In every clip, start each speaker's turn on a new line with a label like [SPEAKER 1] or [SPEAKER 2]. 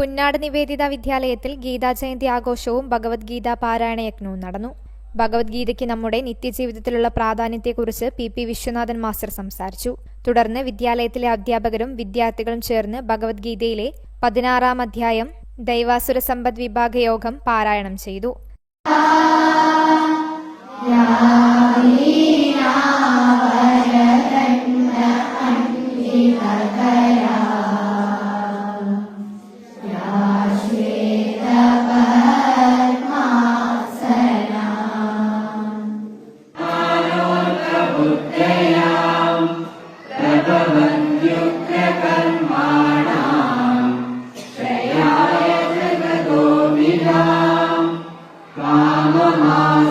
[SPEAKER 1] പുന്നാട് നിവേദിത വിദ്യാലയത്തിൽ ഗീതാജയന്തി ആഘോഷവും ഭഗവത്ഗീത പാരായണയജ്ഞവും നടന്നു. ഭഗവത്ഗീതയ്ക്ക് നമ്മുടെ നിത്യജീവിതത്തിലുള്ള പ്രാധാന്യത്തെക്കുറിച്ച് പി പി വിശ്വനാഥൻ മാസ്റ്റർ സംസാരിച്ചു. തുടർന്ന് വിദ്യാലയത്തിലെ അധ്യാപകരും വിദ്യാർത്ഥികളും ചേർന്ന് ഭഗവത്ഗീതയിലെ പതിനാറാം അധ്യായം ദൈവാസുര സമ്പദ് വിഭാഗ യോഗം പാരായണം ചെയ്തു.
[SPEAKER 2] बुद्धयाम् या प्रद्योगकर्माणाम् जगतो विधाम् काममाश्रित्य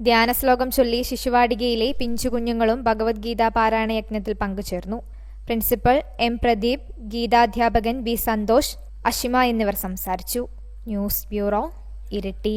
[SPEAKER 1] ധ്യാനശ്ലോകം ചൊല്ലി ശിശുവാടികയിലെ പിഞ്ചുകുഞ്ഞുങ്ങളും ഭഗവത്ഗീത പാരായണ യജ്ഞത്തിൽ പങ്കുചേർന്നു. പ്രിൻസിപ്പൽ എം പ്രദീപ് ഗീതാധ്യാപകൻ ബി സന്തോഷ് അഷിമ എന്നിവർ സംസാരിച്ചു. News bureau Iritty.